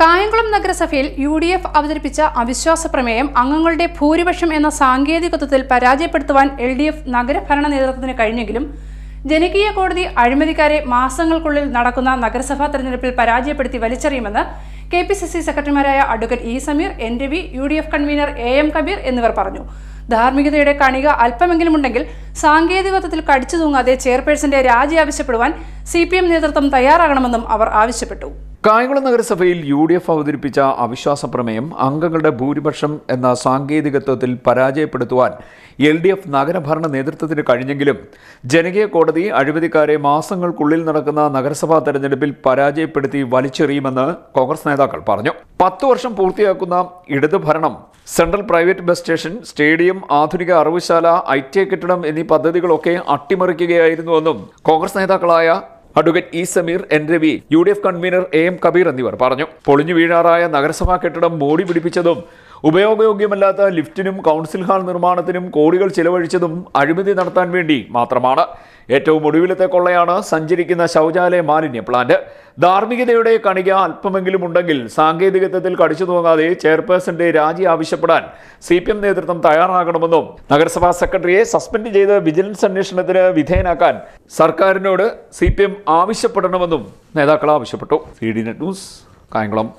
കായംകുളം നഗരസഭയിൽ U D F അവതരിപ്പിച്ച അവിശ്വാസ പ്രമേയം അംഗങ്ങളുടെ ഭൂരിപക്ഷം എന്ന സാങ്കേതികത്വത്തിൽ പരാജയപ്പെടുത്തുവാൻ എൽ ഡി എഫ് നഗരഭരണ നേതൃത്വത്തിന് കഴിഞ്ഞെങ്കിലും ജനകീയ കോടതി അഴിമതിക്കാരെ മാസങ്ങൾക്കുള്ളിൽ നടക്കുന്ന നഗരസഭാ തെരഞ്ഞെടുപ്പിൽ പരാജയപ്പെടുത്തി വലിച്ചെറിയുമെന്ന് കെ പി സി സി സെക്രട്ടറിമാരായ advocate E Sameer N Ravi U D F convener A M Kabeer എന്നിവർ പറഞ്ഞു. ധാർമ്മികതയുടെ കണിക അല്പമെങ്കിലും ഉണ്ടെങ്കിൽ സാങ്കേതികത്വത്തിൽ കടിച്ചു തൂങ്ങാതെ ചെയർപേഴ്സന്റെ രാജി ആവശ്യപ്പെടുവാൻ സി പി എം നേതൃത്വം തയ്യാറാകണമെന്നും അവർ ആവശ്യപ്പെട്ടു. കായംകുളം നഗരസഭയിൽ യു ഡി എഫ് അവതരിപ്പിച്ച അവിശ്വാസ പ്രമേയം അംഗങ്ങളുടെ ഭൂരിപക്ഷം എന്ന സാങ്കേതികത്വത്തിൽ പരാജയപ്പെടുത്തുവാൻ എൽ ഡി എഫ് നഗരഭരണ നേതൃത്വത്തിന് കഴിഞ്ഞെങ്കിലും ജനകീയ കോടതി അഴിമതിക്കാരെ മാസങ്ങൾക്കുള്ളിൽ നടക്കുന്ന നഗരസഭാ തെരഞ്ഞെടുപ്പിൽ പരാജയപ്പെടുത്തി വലിച്ചെറിയുമെന്ന് കോൺഗ്രസ് നേതാക്കൾ പറഞ്ഞു. പത്തു വർഷം പൂർത്തിയാക്കുന്ന ഇടതു ഭരണം central private bus station stadium ആധുനിക അറിവുശാല ഐ ടി കെട്ടിടം എന്നീ പദ്ധതികളൊക്കെ അട്ടിമറിക്കുകയായിരുന്നുവെന്നും കോൺഗ്രസ് നേതാക്കളായ advocate E Sameer N Ravi U D F convener A M Kabeer എന്നിവർ പറഞ്ഞു. പൊളിഞ്ഞു വീഴാറായ നഗരസഭാ കെട്ടിടം മോടി പിടിപ്പിച്ചതും ഉപയോഗയോഗ്യമല്ലാത്ത ലിഫ്റ്റിനും കൗൺസിൽ ഹാൾ നിർമ്മാണത്തിനും കോടികൾ ചിലവഴിച്ചതും അഴിമതി നടത്താൻ വേണ്ടി മാത്രമാണ്. ഏറ്റവും ഒടുവിലത്തെ കൊള്ളയാണ് സഞ്ചരിക്കുന്ന ശൗചാലയ മാലിന്യ പ്ലാന്റ്. ധാർമ്മികതയുടെ കണിക അല്പമെങ്കിലും ഉണ്ടെങ്കിൽ സാങ്കേതികത്വത്തിൽ കടിച്ചു തൂങ്ങാതെ ചെയർപേഴ്സന്റെ രാജി ആവശ്യപ്പെടാൻ സി പി എം നേതൃത്വം തയ്യാറാകണമെന്നും നഗരസഭാ സെക്രട്ടറിയെ സസ്പെൻഡ് ചെയ്ത് വിജിലൻസ് അന്വേഷണത്തിന് വിധേയനാക്കാൻ സർക്കാരിനോട് സി പി എം ആവശ്യപ്പെടണമെന്നും നേതാക്കൾ ആവശ്യപ്പെട്ടു. C D net news Kayamkulam.